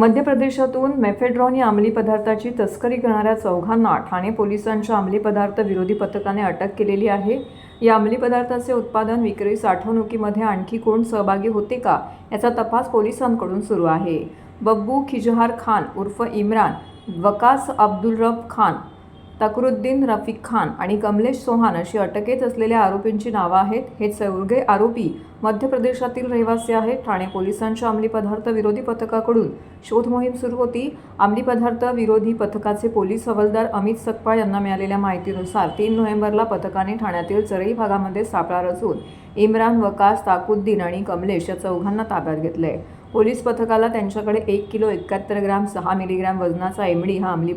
मध्य प्रदेशातून मेफेड्रॉन या अंमली पदार्थाची तस्करी करणाऱ्या चौघांना ठाणे पोलिसांच्या अंमली पदार्थ विरोधी पथकाने अटक केलेली आहे. या अंमली पदार्थाचे उत्पादन विक्री साठवणुकीमध्ये आणखी कोण सहभागी होते का याचा तपास पोलिसांकडून सुरू आहे. बब्बू खिजहार खान उर्फ इम्रान वकास अब्दुल रब खान तकरुद्दीन रफिक खान आणि कमलेश सोहान अशी अटकेत असलेल्या आरोपींची नावं आहेत. हे चौघे आरोपी मध्य प्रदेशातील रहिवासी आहेत. ठाणे पोलिसांच्या अंमली पदार्थ विरोधी पथकाकडून शोध मोहीम सुरू होती. अंमली पदार्थ विरोधी पथकाचे पोलीस हवालदार अमित सकपाळ यांना मिळालेल्या माहितीनुसार तीन नोव्हेंबरला पथकाने ठाण्यातील चरई भागामध्ये सापळा रचून इम्रान वकास ताकुद्दीन आणि कमलेश या चौघांना ताब्यात घेतलंय. पोलीस पथकाला त्यांच्याकडे एक किलो एकाहत्तर ग्राम सहा मिलीग्रॅम वजनाचा एमडी हा अंमली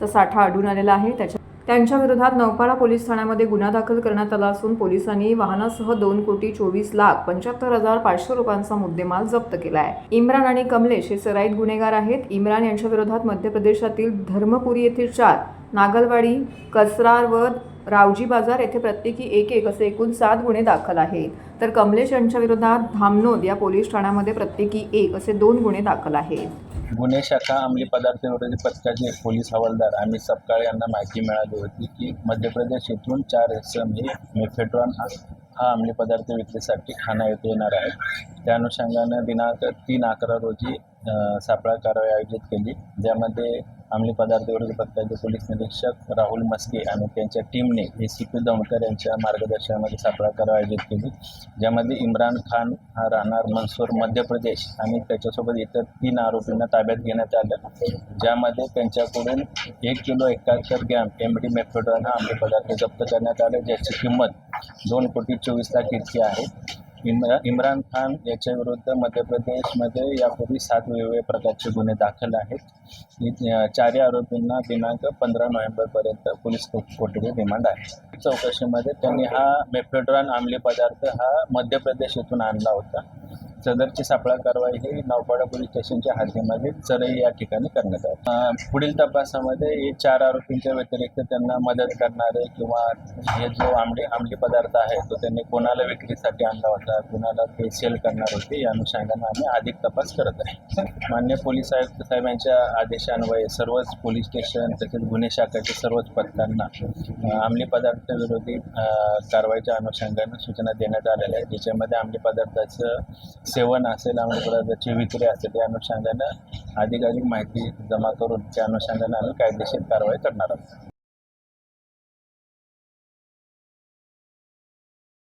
चा साठा आढळून आलेला आहे. त्याच्या त्यांच्या विरोधात नवपाडा पोलीस ठाण्यामध्ये गुन्हा दाखल करण्यात आला असून पोलिसांनी वाहनासह दोन कोटी चोवीस लाख पंच्याहत्तर हजार पाचशे रुपयांचा मुद्देमाल जप्त केला आहे इम्रान आणि कमलेश हे सराईत गुन्हेगार आहेत. इम्रान यांच्या विरोधात मध्य प्रदेशातील धर्मपुरी येथील चार नागलवाडी कसरारवद रावजी बाजार येथे प्रत्येकी एक एक असे एकूण सात गुन्हे दाखल आहेत. तर कमलेश यांच्या विरोधात धामनोद या पोलीस ठाण्यामध्ये प्रत्येकी एक असे दोन गुन्हे दाखल आहेत. गुन्हे शाखा अंमली पदार्थ विरोधी पथकाचे पोलीस हवालदार अमित सपकाळ यांना माहिती मिळाली होती की मध्य प्रदेश येथून चार एम हे मेफेड्रॉन हा अंमली पदार्थ विक्रीसाठी खाना येथे येणार आहे. त्या अनुषंगानं दिनांक तीन अकरा रोजी सापळा कारवाई आयोजित केली. ज्यामध्ये अंमली पदार्थ विरोधी पथकाचे पोलीस निरीक्षक राहुल मस्के आणि त्यांच्या टीमने ए सी पी दमकर यांच्या मार्गदर्शनामध्ये सापळा करार आयोजित केली ज्यामध्ये इम्रान खान हा राहणार मनसूर मध्य प्रदेश आणि त्याच्यासोबत इतर तीन आरोपींना ताब्यात घेण्यात आलं ज्यामध्ये त्यांच्याकडून एक किलो एकाहत्तर ग्रॅम एम डी मेफेडॉन हा अंमली पदार्थ जप्त करण्यात आले ज्याची किंमत दोन कोटी चोवीस लाख इतकी आहे. इम्रा इम्रान खान याच्या विरुद्ध मध्य प्रदेशमध्ये यापूर्वी सात वेगवेगळ्या प्रकारचे गुन्हे दाखल आहेत. चारही आरोपींना दिनांक पंधरा नोव्हेंबरपर्यंत पोलीस कोठडी डिमांड आहे. चौकशीमध्ये त्यांनी हा मेफेड्रॉन अंमली पदार्थ हा मध्य प्रदेश येथून आणला होता. सदरची सापळा कारवाई ही नावपाडा पोलीस स्टेशनच्या हद्दीमध्ये चरई या ठिकाणी करण्यात आली. पुढील तपासामध्ये हे चार आरोपींच्या व्यतिरिक्त त्यांना मदत करणारे किंवा हे जो आंबली आमली पदार्थ आहे तो त्यांनी कोणाला विक्रीसाठी आणला होता कोणाला ते सेल करणार होते या अनुषंगाने आम्ही अधिक तपास करत आहे. मान्य पोलीस आयुक्त साहेबांच्या आदेशान्वये सर्वच पोलीस स्टेशन तसेच गुन्हे शाखेच्या सर्वच पथकांना आमली पदार्थ विरोधी कारवाईच्या अनुषंगाने सूचना देण्यात आलेल्या आहेत. ज्याच्यामध्ये आमली पदार्थाचं सेवन असेल अंमली पदार्थाची विक्री असेल या अनुषंगानं अधिकाधिक माहिती जमा करून त्या अनुषंगाने आम्ही कायदेशीर कारवाई करणार आहोत.